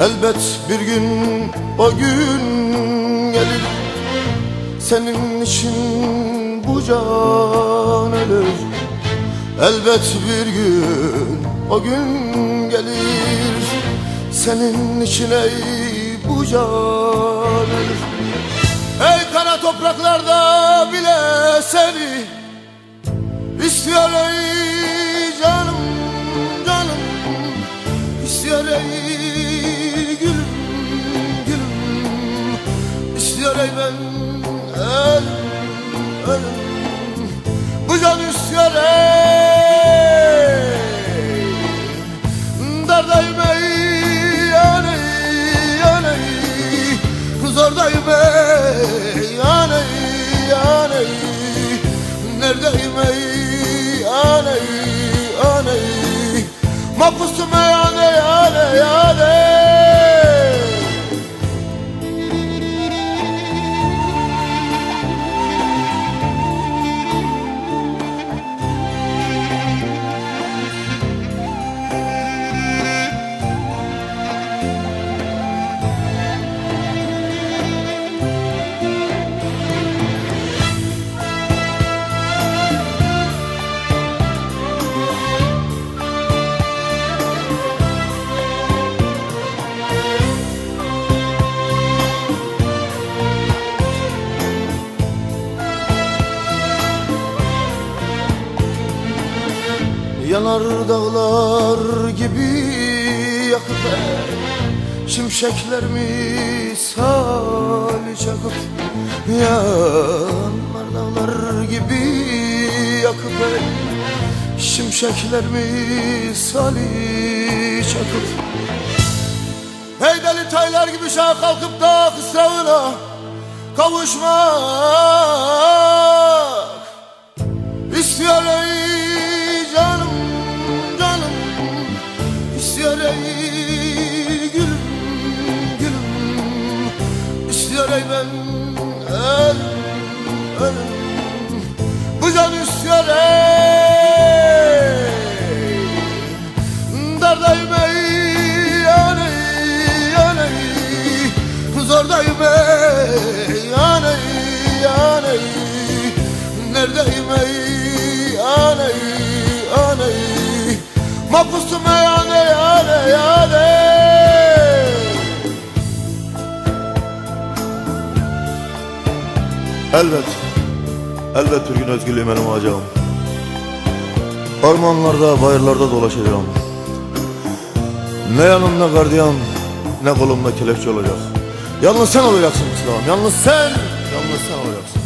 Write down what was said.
Elbet bir gün o gün gelir. Senin için bu can ölür. Elbet bir gün o gün gelir. Senin için ey bu can ölür. Ey kara topraklarda bile seni İstiyor ey ben ölüm ölüm Bu can istiyor ey. Dardayım ey yani yani. Zordayım ey yani yani. Neredeyim ey yani yani. Mahpusum ey yani yani Yanar dağlar gibi yakıp Şimşekler misali çakıp Yanar dağlar gibi yakıp Şimşekler misali çakıp Hey deli taylar gibi şaha kalkıp da kısrağına kavuşmak İstiyor Zordayım ey yani yani. Neredeyim ey aney aney Mahpusum ey aney aney aney Elbet, elbet bir gün özgürlüğüm elim alacağım. Ormanlarda, bayırlarda dolaşacağım. Ne yanımda gardiyan, ne kolumda kelepçe olacak. Yalnız sen olacaksın Mustafa'm, yalnız sen, yalnız sen olacaksın.